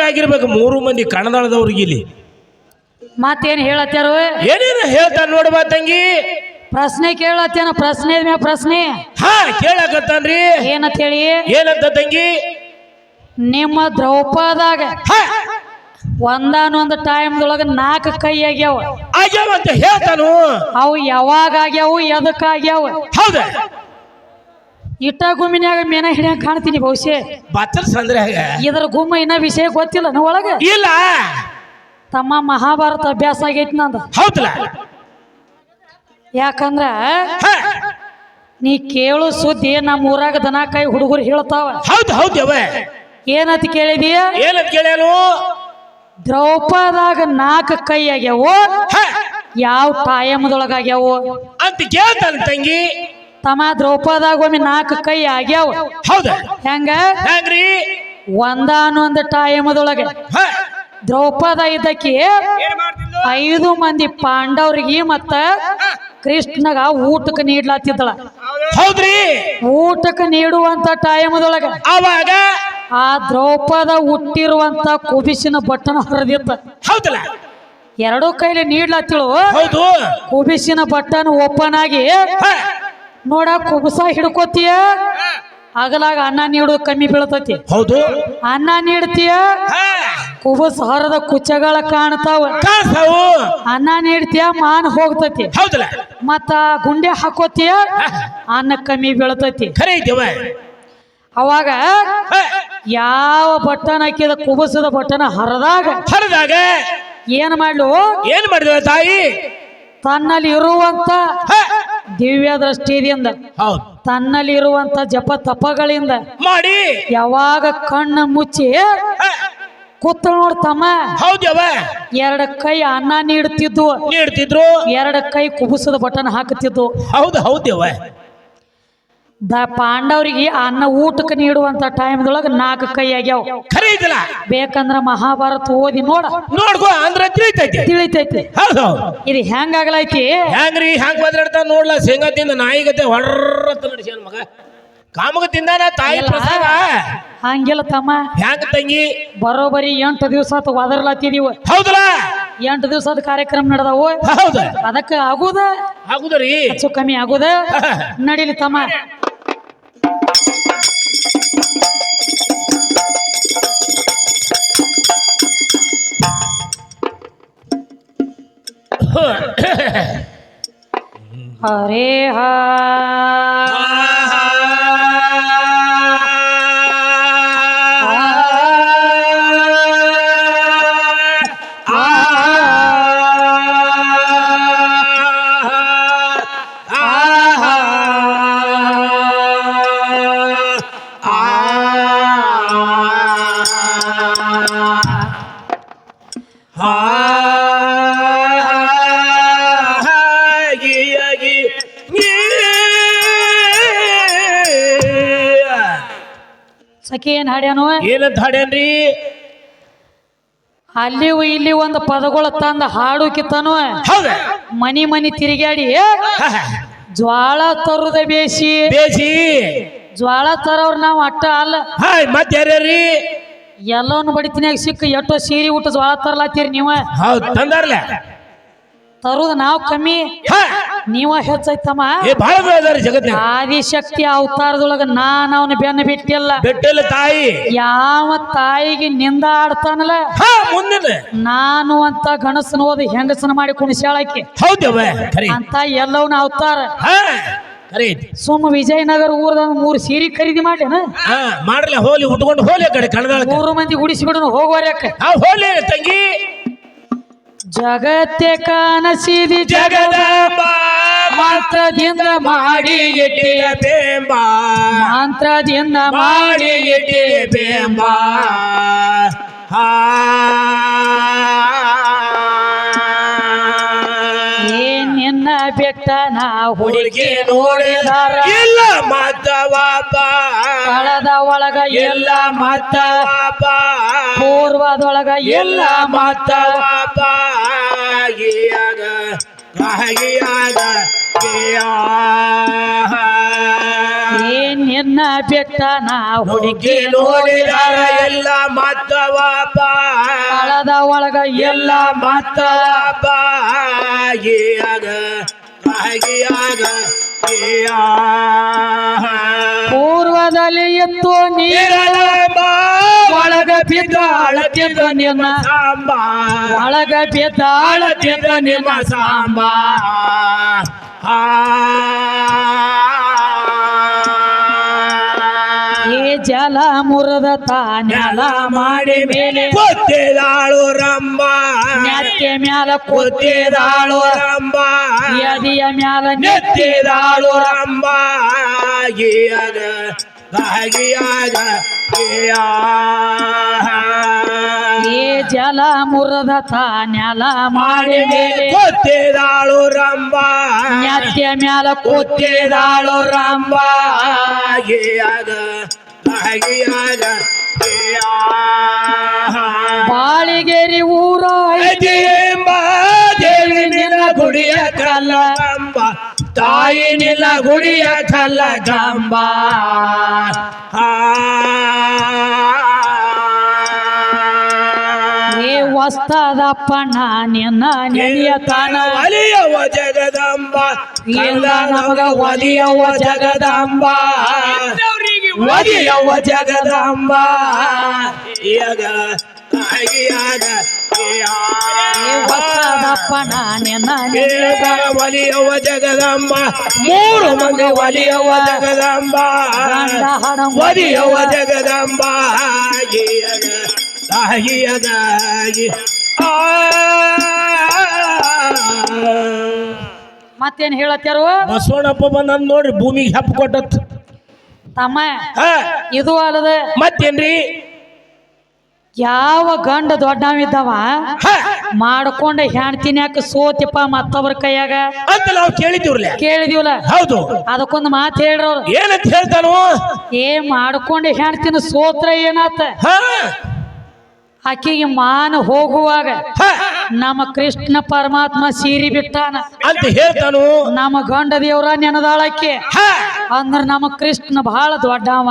ಆಗಿರ್ಬೇಕು ಮೂರು ಮಂದಿ ಕಣದಾಳದವ್ರಿಗೆ ಇಲ್ಲಿ. ಮತ್ತೇನು ಹೇಳತ್ತಾರು ಏನೇನು ಹೇಳ್ತಾನ ನೋಡ್ಬಾ ತಂಗಿ. ಪ್ರಶ್ನೆ ಕೇಳತ್ತೇನ ಪ್ರಶ್ನೆ ಮ್ಯಾಗ ಪ್ರಶ್ನೆ. ಹಾ ಕೇಳಕತ್ತಾನ್ರಿ ಏನಂತ ಹೇಳಿ? ಏನಂತ ತಂಗಿ? ನಿಮ್ಮ ದ್ರೌಪದಾಗ ಒಂದಾನೊಂದು ಟೈಮ್ದೊಳಗ ನಾಲ್ಕು ಕೈ ಆಗ್ಯಾವ. ಆಗ್ಯಾವ ಅಂತ ಹೇಳ್ತಾನು. ಅವು ಯಾವಾಗ ಆಗ್ಯಾವು ಎದಕ್ಕಾಗ್ಯಾವ ಆಗ್ಯಾವ? ಹೌದ. ಇಟ್ಟ ಗುಮ್ಮಿನ್ಯಾಗ ಮೇನ ಹಿಡಿಯಂಗ್ ಕಾಣ್ತೀನಿ ಬಹುಶಃ. ಬಚ್ಚಲ್ ಇದರ ಗುಮ್ಮ ಇನ್ನ ವಿಷಯ ಗೊತ್ತಿಲ್ಲ ನಾ ಒಳಗ? ಇಲ್ಲ. ತಮ್ಮ ಮಹಾಭಾರತ ಅಭ್ಯಾಸ ಆಗೈತಿ ನಂದು. ಹೌದಲ್ಲ? ಯಾಕಂದ್ರ ನೀ ಕೇಳು ಸುದ್ದಿ ನಮ್ಮ ಊರಾಗ ದನ ಕೈ ಹುಡುಗರು ಹೇಳ್ತಾವ. ಹೌದು ಹೌದು ಯವ್ವ. ಏನಂತ ಕೇಳಿದೀಯ? ಏನಂತ ಕೇಳ್ಯಾನು ದ್ರೌಪದಾಗ ನಾಲ್ಕು ಕೈ ಆಗ್ಯಾವು. ಯಾವ ಟೈಮ್ದೊಳಗ ಆಗ್ಯಾವು ಅಂತ ಕೇಳ್ತಾನ ತಂಗಿ. ತಮ್ಮ ದ್ರೌಪದಾಗ ಒಮ್ಮೆ ನಾಲ್ಕು ಕೈ ಆಗ್ಯಾವ. ಹೌದ. ಹೆಂಗ? ಹೆಂಗ್ರಿ? ಒಂದಾನೊಂದು ಟೈಮದೊಳಗೆ. ದ್ರೌಪದ ಇದ್ದಕ್ಕೆ ಐದು ಮಂದಿ ಪಾಂಡವ್ರಿಗೆ ಮತ್ತ ಕೃಷ್ಣಗ ಊಟಕ್ಕೆ ನೀಡ್ಲಾತಿದ್ದಳ. ಹೌದ್ರಿ. ಊಟಕ್ಕೆ ನೀಡುವಂತ ಟೈಮದೊಳಗೆ ಅವಾಗ ಆ ದ್ರೌಪದ ಹುಟ್ಟಿರುವಂತ ಕುಬಿಸಿನ ಬಟ್ಟನ ಹರಿದಿತ್ತ. ಹೌದಲ್ಲ. ಎರಡು ಕೈಲಿ ನೀಡ್ಲಾತಿಳು. ಹೌದು. ಕುಬಿಸಿನ ಬಟ್ಟನ ಓಪನ್ ಆಗಿ ನೋಡ ಕುಬಸ ಹಿಡ್ಕೋತೀಯ? ಅಗಲಾಗ ಅನ್ನ ನೀಡೋದು ಕಮ್ಮಿ ಬೀಳ್ತತಿ. ಹೌದು. ಅನ್ನ ನೀಡ್ತೀಯ? ಕುಬಸ್ ಹರದ ಕುಚ್ಚಗಳ ಕಾಣ್ತಾವ. ಅನ್ನ ನೀಡ್ತೀಯ ಮಾನ್ ಹೋಗ್ತತಿ. ಮತ್ತ ಗುಂಡೆ ಹಾಕೋತೀಯ? ಅನ್ನ ಕಮ್ಮಿ ಬೀಳ್ತತಿ. ಅವಾಗ ಯಾವ ಬಟನ್ ಹಾಕಿದ ಕುಬಸದ ಬಟನ್ ಹರದಾಗ ಹರದಾಗ ಏನ್ ಮಾಡ್ಲು? ಏನ್ ಮಾಡಿದ ತಾಯಿ? ತನ್ನಲ್ಲಿ ಇರುವಂತ ದಿವ್ಯ ದೃಷ್ಟಿಯಿಂದ ಹೌದು. ತನ್ನಲ್ಲಿ ಇರುವಂತ ಜಪ ತಪಗಳಿಂದ ಮಾಡಿ. ಯಾವಾಗ ಕಣ್ಣು ಮುಚ್ಚಿ ಕೂತ್ ನೋಡ್ತಮ್ಮ ಹೌದವ ಎರಡು ಕೈ ಅನ್ನ ನೀಡುತ್ತಿದ್ವು. ನೀಡ್ತಿದ್ರು ಎರಡು ಕೈ ಕುಬುಸದ ಬಟನ್ ಹಾಕುತ್ತಿದ್ವು. ಹೌದು ಹೌದ್ಯವ ದ ಪಾಂಡವರಿಗೆ ಅನ್ನ ಊಟಕ್ಕೆ ನೀಡುವಂತ ಟೈಮ್ದೊಳಗ ನಾಲ್ಕು ಕೈ ಆಗ್ಯಾವ. ಖರೆ ಇದಲ್ಲ ಬೇಕಂದ್ರ ಮಹಾಭಾರತ ಓದಿ ನೋಡ. ನೋಡ್ಕೋ ಅಂದ್ರ ತಿಳಿತೈತಿ. ತಿಳಿತೈತಿ. ಹೌದು ಇದು ಹೆಂಗಾಗ್ಲೈತಿ ಹೆಂಗ್ರಿ ಹೆಂಗ್ ಬದ್ರಾಡ್ತಾ ನೋಡ್ಲ ಶೇಂಗಾ ತಿಂದ ನಾಯಿಗತೆ ಹೊರ್ರತ್ತ ನಡೆಸ್ಯಾನ ಮಗ. ಕಾಮಗ ತಿಂದಾನ ತಾಯಿ. ಪ್ರಸಾದ. ಹಂಗಿಲ್ಲ ತಮ್ಮ. ಹ್ಯಾಂಗ ತಂಗಿ? ಬರೋಬರಿ ಎಂಟು ದಿವಸ ಒದರ್ಲಾತಿದೀವ ಹೌದಲ್ಲ? ಎಂಟು ದಿವಸದ ಕಾರ್ಯಕ್ರಮ ನಡೆದವು. ಹೌದು. ಅದಕ್ಕೆ ಆಗುದ? ಆಗುದರಿ ಹೆಚ್ಚು ಕಮ್ಮಿ ಆಗುದ? ನಡೀಲಿ ತಮ್ಮ. ಹರೇ ಹಾ ಸಖಿ ಏನ್ ಹಾಡ್ಯಾನು? ಏನಂತ ಹಾಡ್ಯಾನ್ರಿ? ಅಲ್ಲಿ ಇಲ್ಲಿ ಒಂದು ಪದಗಳು ತಂದ ಹಾಡು ಕಿತ್ತನು ಹೌದ. ಮನಿ ಮನಿ ತಿರುಗಾಡಿ ಜ್ವಾಳ ತರುದ ಬೇಸಿ ಬೇಸಿ ಜ್ವಾಳ ತರೋರ್ ನಾವು ಅಟ್ಟ ಅಲ್ಲ. ಹಾಯ್ ಮತ್ತೆ ಯಾರ್ಯಾರಿ ಎಲ್ಲವನ್ನ ಬಡಿತಿನ್ಯಾಗ ಸಿಕ್ಕ ಎಷ್ಟೋ ಸೀರಿ ಊಟ ಜ್ವಾಳ ತರಲಾತೀರಿ ನೀವ. ಹೌದು ತಂದಾರ್ಲ. ತರುದ ನಾವ್ ಕಮ್ಮಿ. ನೀವ ಹೆಚ್ಚೈತಮ್ಮ ಏ ಬಹಳ ಆದಿಶಕ್ತಿ ಅವತಾರದೊಳಗ ನಾನು ಅವನ ಬೆನ್ನ ಬಿಟ್ಟಿಲ್ಲ. ಬೆಟ್ಟೆಲ್ಲ ತಾಯಿ. ಯಾವ ತಾಯಿಗೆ ನಿಂದ ಆಡ್ತಾನಲ್ಲ? ಹಾ ಮುಂದಿನ. ನಾನು ಅಂತ ಗಣಸನ ಓದಿ ಹೆಂಗಸನ ಮಾಡಿ ಕುಣಿಸ್ಯಾಳಕ್ಕೆ ಹೌದವ ಖರೆ ಅಂತ ಎಲ್ಲವನ್ನ ಅವತಾರ. ಹಾ ಖರೆ ಐತಿ ಸುಮ್ಮ ವಿಜಯನಗರ ಊರದ ಮೂರು ಸೀರೆ ಖರೀದಿ ಮಾಡ್ಲೇನ? ಹಾ ಮಾಡ್ರಲ್ಲ ಹೋಲಿ ಉಟ್ಕೊಂಡು ಹೋಲಿ ಆ ಕಡೆ ಕಣದಾಳ ಮೂರು ಮಂದಿ ಗುಡಿಸಿಬಿಡನು ಹೋಗುವರ್ಯಾಕ ಹಾ ಹೋಲಿ ತಂಗಿ. ಜಗತ್ತೆ ಕಾನಸಿದಿ ಜಗದ ಮಂತ್ರದಿಂದ ಮಾಡಿ ಇಟ್ಟಿಯ ಬೇಂಬ ಮಂತ್ರದಿಂದ ಮಾಡಿ ಇಟ್ಟಿಯ ಬೇಂಬ ನಿನ್ನ ಬೆಟ್ಟ ನಾ ಹುಡುಗಿ ನೋಡಿದಾರ ಇಲ್ಲ ಮತ್ತವಾಪ ಕಳದ ಒಳಗ ಎಲ್ಲ ಮತ್ತ ಪೂರ್ವದೊಳಗ ಎಲ್ಲ ಎಲ್ಲ ಮತ್ತವಾಪ ಗಿಯಾಗ ಗಾಗಿಯಾಗ ಏ ನಿನ್ನ ಬೆಟ್ಟ ನಾ ಹುಡುಗಿ ನೋಡಿದಾರ ಎಲ್ಲ ಮತ್ತವ ಕಳದ ಒಳಗ ಎಲ್ಲ ಮತ್ತ ಬಾಗಿಯಾಗ ಬಾಗಿಯಾಗ ಪೂರ್ವದಲ್ಲಿ ಎತ್ತು ನೀರ ಒಳಗ ಬಿದ್ದ ಅಳತಿದ್ದ ನಿನ್ನ ಸಾಂಬಾ. ಒಳಗ ಬಿದ್ದ ಅಳತಿದ್ದ ನಿಮ್ಮ ನಿನ್ನ ಸಾಂಬಾ. ಈ ಜಲ ಮುರದ ತಾನೆಲ ಮಾಡಿ ಮೇಲೆ ಕೊತ್ತಿದಾಳು ರಂಬ. ನ್ಯಾತ್ಯ ಮ್ಯಾಲ ಕೊತ್ತಿದಾಳು ರಂಬ. ಎದಿಯ ಮ್ಯಾಲ ನೆತ್ತಿದಾಳು ರಂಬ. ಏ ಜಲ ಮುರದ ತಾನೆಲ ಮಾಡಿ ಮೇಲೆ ಕೊತ್ತಿದಾಳು ರಂಬ ನತ್ಯ ಮ್ಯಾಲ ಕೊತ್ತಿದಾಳು ರಂಬ ಬಾಳಿಗೇರಿ ಊರ ಎಂಬ ದೇವಿ ನಿನ್ನ ಗುಡಿಯ ತಾಯಿ ನಿನ್ನ ಗುಡಿಯ ಕಲ್ಲ ಗಂಬ ಏ ವಸ್ತದಪ್ಪಣ್ಣ ನಿನ್ನ ತಾನ. ಒಲಿಯವ ಜಗದಂಬ. ಇಲ್ಲ ನಮಗ ಒಲಿಯವ ಜಗದಂಬಾ. ಒಲಿಯವ ಜಗದಂಬ. ಯಗ ತಾಯಿಯಾಗ ಒಲಿಯವ ಜಗದಂಬ. ಮೂರು ಮಂದಿ ಒಲಿಯವ ಜಗದಂಬ. ಒಲಿಯವ ಜಗದಂಬ. ತಾಯಿಯದಾಗಿ ಮತ್ತೇನ್ ಹೇಳತ್ಯಾರು? ಬಸವಣ್ಣಪ್ಪ ಬಂದ ನೋಡ್ರಿ ಭೂಮಿಗೆ ಹೆಪ್ಪ ಕೊಟ್ಟತ್. ತಮ್ಮ ಇದು ಅಲ್ಲದೆ ಮತ್ತೇನ್ರಿ? ಯಾವ ಗಂಡ ದೊಡ್ಡವಿದ್ದವ ಮಾಡ್ಕೊಂಡ ಹೆಣ್ತಿನ ಯಾಕೆ ಸೋತಿಪ್ಪ ಮತ್ತೊಬ್ರ ಕೈಯಾಗ? ಅಂತ ನಾವು ಕೇಳಿದಿವಲ್ಲ? ಹೌದು. ಅದಕ್ಕೊಂದು ಮಾತು ಹೇಳ್ರಿ ಏನಂತ ಹೇಳ್ತಾನು? ಏ ಮಾಡ್ಕೊಂಡ ಹೆಣ್ತಿನ ಸೋತ್ರ ಏನಾತ? ಆಕೆಗೆ ಮಾನ ಹೋಗುವಾಗ ನಮ್ಮ ಕೃಷ್ಣ ಪರಮಾತ್ಮ ಸೀರಿ ಬಿಟ್ಟಾನ. ಅಂತ ಹೇಳ್ತಾನು? ನಮ್ಮ ಗಂಡ ದೇವರ ನೆನದಾಳಕ್ಕೆ ಅಂದ್ರ ನಮ್ಮ ಕೃಷ್ಣ ಬಹಳ ದೊಡ್ಡವ.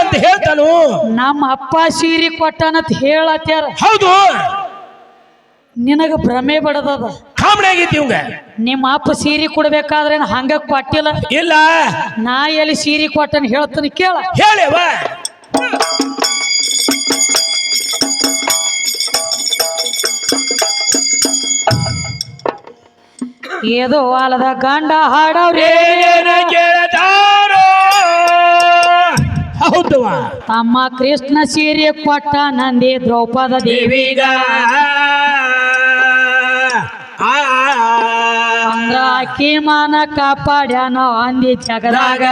ಅಂತ ಹೇಳ್ತಾನು. ನಮ್ಮ ಅಪ್ಪ ಸೀರಿ ಕೊಟ್ಟನತ್ ಹೇಳತ್ಯಾರ. ಹೌದು. ನಿನಗ ಭ್ರಮೆ ಬಡದದ. ಕಾಮಣಿ ಆಗೈತಿ ಇವಂಗ. ನಿಮ್ಮ ಅಪ್ಪ ಸೀರೆ ಕೊಡ್ಬೇಕಾದ್ರೆ ಹಂಗ ಕೊಟ್ಟಿಲ್ಲ. ಇಲ್ಲ. ನಾ ಎಲ್ಲಿ ಸೀರೆ ಕೊಟ್ಟನ ಹೇಳ್ತಾನೆ ಕೇಳ. ಹೇಳವ. ಏದೋ ಆಲದ ಗಂಡ ಹಾಡವ್ರೇ. ಏನ ಕೇಳತಾರೋ? ಹೌದವ ತಮ್ಮ ಕೃಷ್ಣ ಸೀರೆ ಕೊಟ್ಟ ನಂದಿ ದ್ರೌಪದ ದೇವಿ. ದೇವಿಗ. ಆ ಅಂದ್ರ ಆಕಿ ಮಾನ ಕಾಪಾಡ್ಯಾನ ಅಂದಿ ಜಗದಾಗ.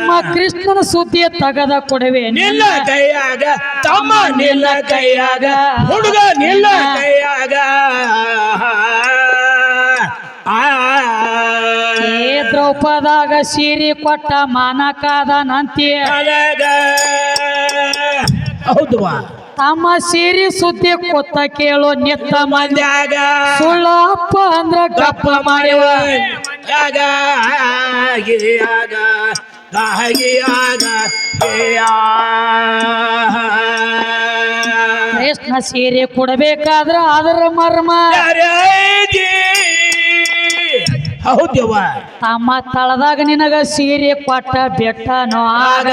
ನಿಮ್ಮ ಕೃಷ್ಣನ ಸುದ್ದಿಯ ತಗದ ಕೊಡವೆ. ನಿಲ್ಲ ಕೈಯಾಗ ತಮ್ಮ ನಿಲ್ಲ ಕೈಯಾಗ ಹುಡುಗ ನಿಲ್ಲ ಕೈಯಾಗ. ಏ ದ್ರೌಪದಾಗ ಸೀರೆ ಕೊಟ್ಟ ಮಾನಕಾದ ಹೌದು ಹೌದುವಾ. ತಮ್ಮ ಸೀರೆ ಸುದ್ದಿ ಕೊತ್ತ ಕೇಳೋ ನಿತ್ತ ಮಂದ್ಯಾಗ. ಸುಳ್ಳಪ್ಪ ಅಂದ್ರ ಗಪ್ಪ ಮಾಡುವ. ಗಾಗಿಯಾಗ ಕೃಷ್ಣ ಸೀರೆ ಕೊಡಬೇಕಾದ್ರ ಅದರ ಮರ್ಮ. ಹೌದವ್ವ ತಮ್ಮ ತಳದಾಗ ನಿನಗ ಸೀರೆ ಕೊಟ್ಟ ಬೆಟ್ಟನೋ ಆಗ.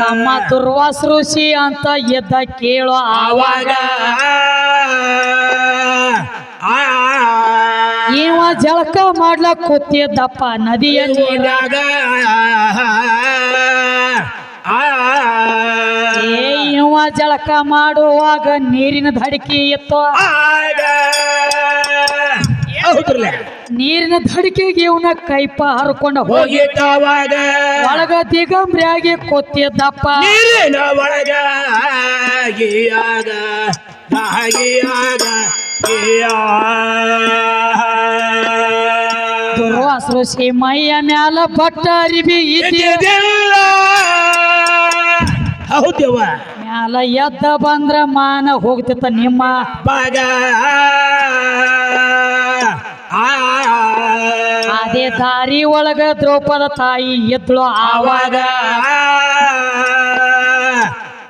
ತಮ್ಮ ದುರ್ವಾಸ ಋಷಿ ಅಂತ ಎದ್ದ ಕೇಳೋ ಆವಾಗ. ಇವ ಜಳಕ ಮಾಡ್ಲಕ್ ಕೂತಿದ್ದಪ್ಪ ನದಿಯ ನೀರಾಗ ಇವ ಜಳಕ ಮಾಡುವಾಗ ನೀರಿನ ಧಡಿಕೆ ಇತ್ತು. ಹೌದ್ರಲ್ಲ? ನೀರಿನ ಧಡಿಕೆಗೆ ಇವನ ಕೈಪ ಹರ್ಕೊಂಡ ಹೋಗಿ. ಒಳಗ ದಿಗಂಬ್ರಿಯಾಗಿ ಕೊತ್ತಿದ್ದಪ್ಪ ಒಳಗ ದುರ್ವಾಸ ಮೈಯ ಮ್ಯಾಲ ಬಟ್ಟ ಅರಿಬಿ ಇದಿಲ್ಲ ಹೌದವ್ವ ಮ್ಯಾಲ ಎದ್ದ ಬಂದ್ರ ಮಾನ ಹೋಗ್ತಿತ್ತ ನಿಮ್ಮ ಬಾಗ ಆ. ಅದೇ ದಾರಿ ಒಳಗ ದ್ರೌಪದ ತಾಯಿ ಎದ್ಳು ಆವಾಗ.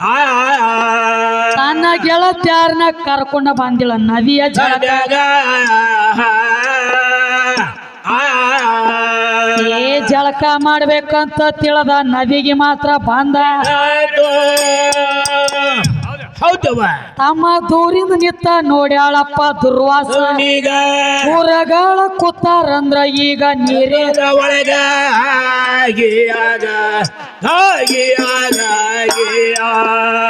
ಆ. ತನ್ನ ಗೆಳತ್ಯಾರನ್ನ ಕರ್ಕೊಂಡ ಬಂದಿಲ್ಲ ನದಿಯ ಜಳಕ. ಏ ಜಳಕ ಮಾಡ್ಬೇಕಂತ ತಿಳದ ನದಿಗೆ ಮಾತ್ರ ಬಂದ. ಹೌದವ ತಮ್ಮ ದೂರಿಂದ ನಿತ್ತ ನೋಡ್ಯಾಳಪ್ಪ ದುರ್ವಾಸ. ಊರಗಳ ಕೂತಾರಂದ್ರ ಈಗ ನೀರೇ. ಒಳಗ ಅವ್ರ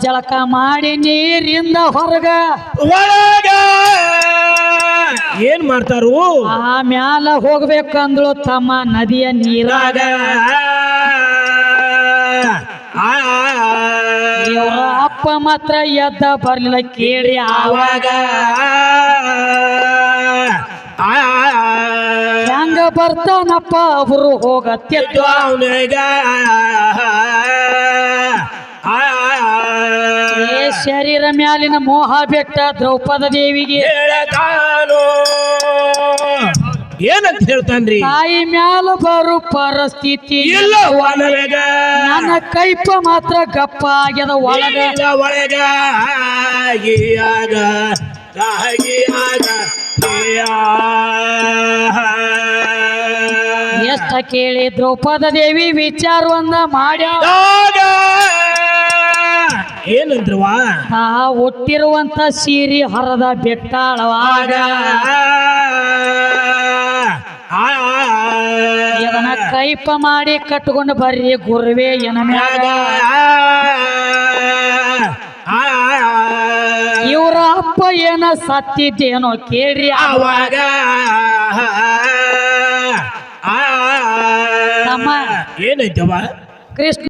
ಜಳಕ ಮಾಡಿ ನೀರಿಂದ ಹೊರಗ. ಒಳಗ ಏನ್ ಮಾಡ್ತಾರು? ಆಮ್ಯಾಲ ಮ್ಯಾಲ ಹೋಗ್ಬೇಕಂದ್ಳು ತಮ್ಮ ನದಿಯ ನೀರಾಗ. ಆ ಅಪ್ಪ ಮಾತ್ರ ಎದ್ದ ಬರ್ಲಿಲ್ಲ ಕೇಳಿ ಆವಾಗ. ಹೆಂಗ ಬರ್ತಾನಪ್ಪ ಅವರು ಹೋಗತ್ತಿತ್ತು ಏ ಶರೀರ ಮ್ಯಾಲಿನ ಮೋಹ ಬೆಟ್ಟ ದ್ರೌಪದ ದೇವಿಗೆ. ಏನಂತ ಹೇಳ್ತಾನ್ರಿ? ತಾಯಿ ಮ್ಯಾಲ ಬರು ಪರಿಸ್ಥಿತಿ ಇಲ್ಲ ಒಳಗ. ನನ್ನ ಕೈಪ ಮಾತ್ರ ಗಪ್ಪ ಆಗ್ಯದ ಒಳಗ. ಒಳಗ. ಆಗಿಯಾಗ ಆಗಿಯಾಗ ಎಷ್ಟ ಕೇಳಿ ದ್ರೌಪದ ದೇವಿ ವಿಚಾರವನ್ನ ಮಾಡ್ಯಾಳ ಏನಂದ್ರವಾ ಆ ಹುಟ್ಟಿರುವಂತ ಸೀರಿ ಹರದ ಬೆಟ್ಟಾಳವಾಗ ಇದನ್ನ ಕೈಪ ಮಾಡಿ ಕಟ್ಕೊಂಡು ಬರ್ರಿ ಗುರುವೆ ಏನ ಮ್ಯಾಗ. ಆ ಅಪ್ಪ ಏನ ಸತ್ತಿದ್ದೇನೋ ಕೇಳ್ರಿ ಅವಾಗ ತಮ್ಮ. ಏನೈತವ ಕೃಷ್ಣ